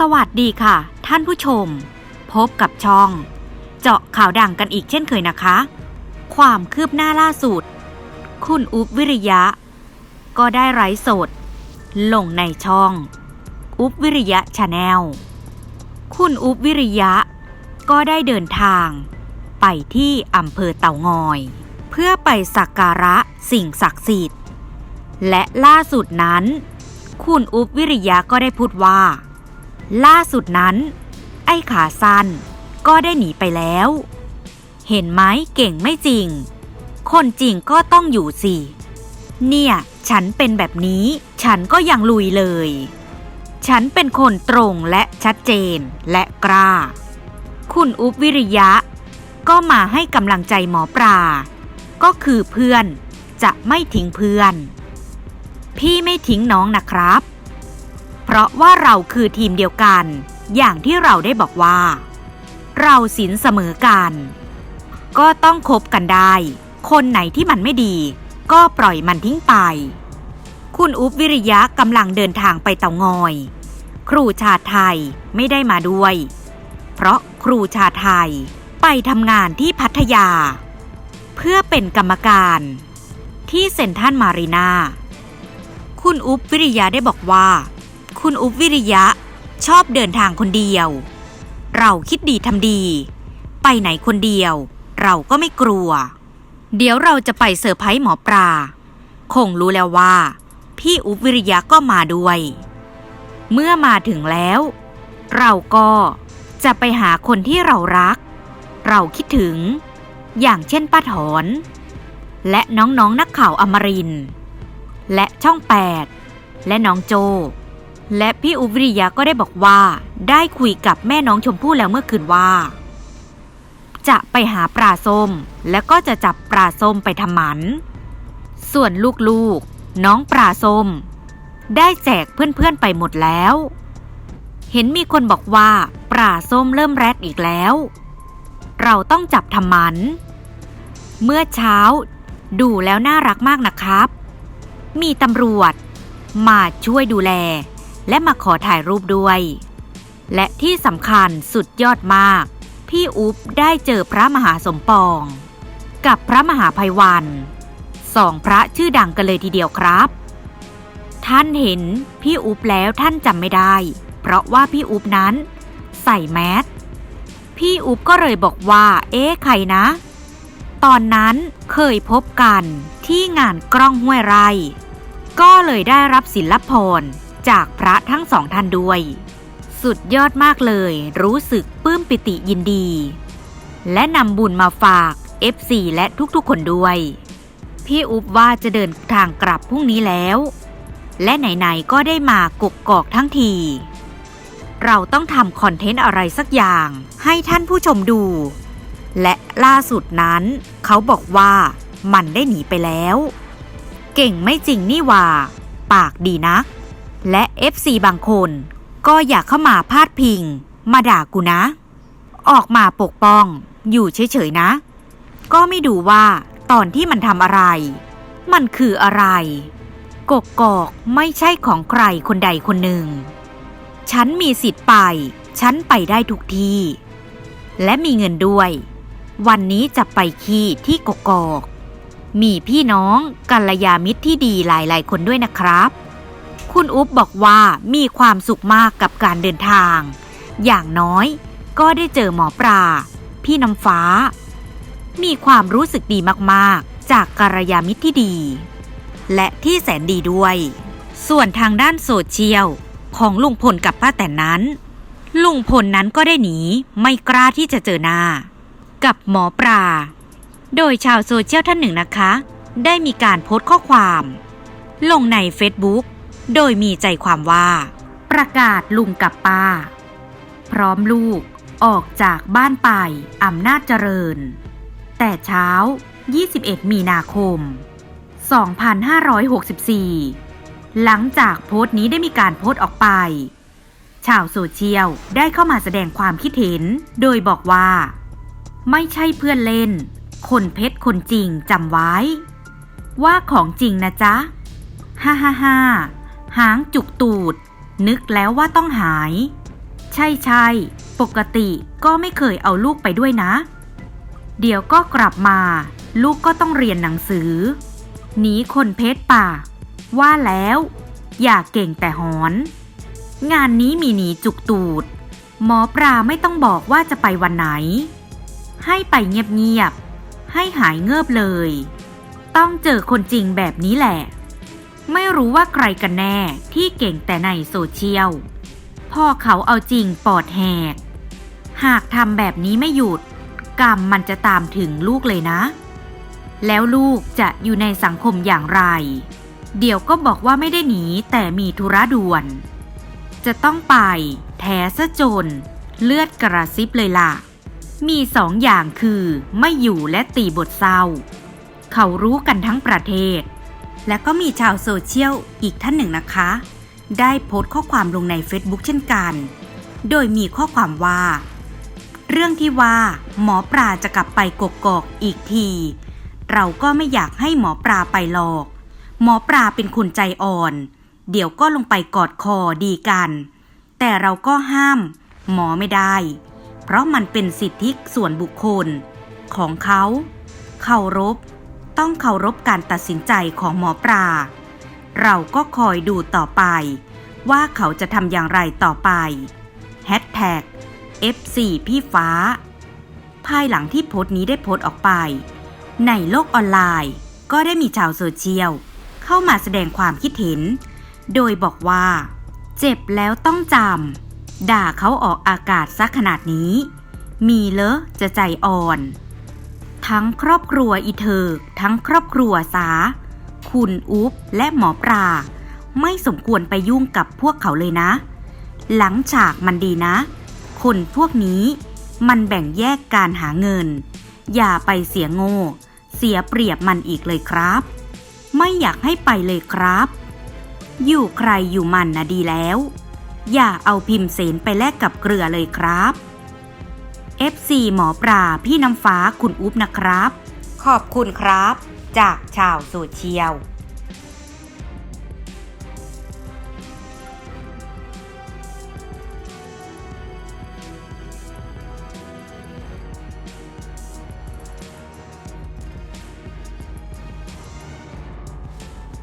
สวัสดีค่ะ ท่านผู้ชม พบกับช่อง เจาะข่าวดังกันอีกเช่นเคยนะคะ ความคืบหน้าล่าสุด คุณอุ๊บวิริยะ ก็ได้ไร้สด ลงในช่อง อุ๊บวิริยะชาแนลคุณอุ๊บวิริยะ ก็ได้เดินทาง ไปที่อำเภอเต่างอย เพื่อไปสักการะสิ่งศักดิ์สิทธิ์ และล่าสุดนั้น คุณอุ๊บวิริยะก็ได้พูดว่า ล่าสุดนั้น ไอ้ขาสั้นก็ได้หนีไปแล้ว เห็นไหมเก่งไม่จริง คนจริงก็ต้องอยู่สิ เนี่ย ฉันเป็นแบบนี้ ฉันก็ยังลุยเลย ฉันเป็นคนตรงและชัดเจนและกล้า คุณอุ๊บวิริยะ ก็มาให้กำลังใจหมอปลา ก็คือเพื่อนจะไม่ทิ้งเพื่อน พี่ไม่ทิ้งน้องนะครับ เพราะว่าเราคือทีมเดียวกัน อย่างที่เราได้บอกว่า เราสินเสมอกัน ก็ต้องคบกันได้ คนไหนที่มันไม่ดี ก็ปล่อยมันทิ้งไป คุณอุ๊บวิริยะกำลังเดินทางไปเตางอย ครูชาติไทยไม่ได้มาด้วย เพราะครูชาติไทยไปทำงานที่พัทยา เพื่อเป็นกรรมการที่เซ็นทรัลมารีนาคุณอุ๊บวิริยะได้บอกว่า คุณอุ๊บวิริยะ ชอบเดินทางคนเดียว เราคิดดีทำดี ไปไหนคนเดียว เราก็ไม่กลัว เดี๋ยวเราจะไปเซอร์ไพรส์หมอปลา คงรู้แล้วว่า พี่อุ๊บวิริยะก็มาด้วย เมื่อมาถึงแล้ว เราก็จะไปหาคนที่เรารัก เราคิดถึง อย่างเช่นป้าถอน และน้องๆนนักข่าวอมรินและช่อง 8 และน้องโจ และพี่อุบริยะก็ได้บอกว่า ได้คุยกับแม่น้องชมพู่แล้วเมื่อคืนว่า จะไปหาปลาส้ม แล้วก็จะจับปลาส้มไปทำหมัน ส่วนลูกๆ น้องปลาส้ม ได้แจกเพื่อนๆไปหมดแล้ว เห็นมีคนบอกว่าปลาส้มเริ่มแรดอีกแล้ว เราต้องจับทำหมัน เมื่อเช้า ดูแล้วน่ารักมากนะครับ มีตำรวจ มาช่วยดูแล และมาขอถ่ายรูปด้วย และที่สำคัญสุดยอดมาก พี่อุ๊บได้เจอพระมหาสมปอง กับพระมหาภัยวันสองพระชื่อดังกันเลยทีเดียวครับ ท่านเห็นพี่อุ๊บแล้วท่านจำไม่ได้ เพราะว่าพี่อุ๊บนั้น ใส่แมสพี่อุ๊บก็เลยบอกว่า เอ๊ะใครนะ ตอนนั้นเคยพบกันที่งานกล้องห้วยไร่ ก็เลยได้รับศิลปพร จากพระทั้งสองท่านด้วย สุดยอดมากเลย รู้สึกปลื้มปิติยินดี และนำบุญมาฝาก FC และทุกๆคนด้วย พี่อุ๊บว่าจะเดินทางกลับพรุ่งนี้แล้ว และไหนๆก็ได้มากกกอกทั้งที เราต้องทำคอนเทนต์อะไรสักอย่างให้ท่านผู้ชมดู และล่าสุดนั้น เขาบอกว่ามันได้หนีไปแล้ว เก่งไม่จริงนี่ว่า ปากดีนัก และ FC บางคน ก็อยากเข้ามาพาดพิง มาด่ากูนะ ออกมาปกป้อง อยู่เฉยๆนะ ก็ไม่ดูว่าตอนที่มันทำอะไร มันคืออะไร กกกอกไม่ใช่ของใครคนใดคนหนึ่ง ฉันมีสิทธิ์ไป ฉันไปได้ทุกที่ และมีเงินด้วย วันนี้จะไปขี้ที่กกอก มีพี่น้องกัลยามิตรที่ดีหลายๆ คนด้วยนะครับ คุณอุ๊บบอกว่ามีความสุขมากกับการเดินทาง อย่างน้อยก็ได้เจอหมอปลา พี่น้ำฟ้า มีความรู้สึกดีมากๆ จากกัลยามิตรที่ดี และที่แสนดีด้วย ส่วนทางด้านโซเชียลของลุงพลกับป้าแตนนั้น ลุงพลนั้นก็ได้หนีไม่กล้าที่จะเจอหน้า กับหมอปลา โดยชาวโซเชียลท่านหนึ่งนะคะ ได้มีการโพสต์ข้อความ ลงใน Facebook โดยมีใจความว่า ประกาศลุงกับป้า พร้อมลูกออกจากบ้านไปอำนาจเจริญ แต่เช้า 21 มีนาคม 2564 หลังจากโพสต์นี้ได้มีการโพสต์ออกไป ชาวโซเชียลได้เข้ามาแสดงความคิดเห็น โดยบอกว่า ไม่ใช่เพื่อนเล่น คนเพชรคนจริงจำไว้ ว่าของจริงนะจ๊ะ ฮ่าฮ่าฮ่า หางจุกตูด นึกแล้วว่าต้องหาย ใช่ใช่ปกติก็ไม่เคยเอาลูกไปด้วยนะ เดี๋ยวก็กลับมา ลูกก็ต้องเรียนหนังสือ หนีคนเพชรป่า ว่าแล้ว อย่าเก่งแต่หอน งานนี้มีหนีจุกตูด หมอปลาไม่ต้องบอกว่าจะไปวันไหน ให้ไปเงียบๆให้หายเงิบเลย ต้องเจอคนจริงแบบนี้แหละ ไม่รู้ว่าใครกันแน่ที่เก่งแต่ในโซเชียล พ่อเขาเอาจริงปอดแหก หากทำแบบนี้ไม่หยุด กรรมมันจะตามถึงลูกเลยนะ แล้วลูกจะอยู่ในสังคมอย่างไร เดี๋ยวก็บอกว่าไม่ได้หนีแต่มีธุระด่วน จะต้องไป แท้ซะจน เลือดกระซิบเลยล่ะ มีสองอย่างคือไม่อยู่และตีบทเศร้า เขารู้กันทั้งประเทศ และก็มีชาวโซเชียลอีกท่านหนึ่งนะคะ ได้โพสต์ข้อความลงใน Facebook เช่นกัน โดยมีข้อความว่า เรื่องที่ว่า หมอปลาจะกลับไปกกอกอีกที เราก็ไม่อยากให้หมอปลาไปหรอก หมอปลาเป็นคนใจอ่อน เดี๋ยวก็ลงไปกอดคอดีกัน แต่เราก็ห้าม หมอไม่ได้ เพราะมันเป็นสิทธิส่วนบุคคล ของเขา เคารพ ต้องเคารพการตัดสินใจของหมอปลา เราก็คอยดูต่อไป ว่าเขาจะทำอย่างไรต่อไปแฮชแท็ก F4 พี่ฟ้า ภายหลังที่โพสต์นี้ได้โพสต์ออกไป ในโลกออนไลน์ ก็ได้มีชาวโซเชียล เข้ามาแสดงความคิดเห็น โดยบอกว่า เจ็บแล้วต้องจำด่าเขาออกอากาศซะขนาดนี้ มีเลอะจะใจอ่อน ทั้งครอบครัวอีเธอทั้งครอบครัวสา คุณอุ๊บและหมอปลาไม่สมควรไปยุ่งกับพวกเขาเลยนะ หลังฉากมันดีนะ คนพวกนี้มันแบ่งแยกการหาเงิน อย่าไปเสียโง่ เสียเปรียบมันอีกเลยครับ ไม่อยากให้ไปเลยครับ อยู่ใครอยู่มันนะดีแล้ว อย่าเอาพิมพ์เสนไปแลกกับเกลือเลยครับ FC หมอปลาพี่น้ำฟ้าคุณอุ๊บนะครับ ขอบคุณครับ จากชาวโซเชียล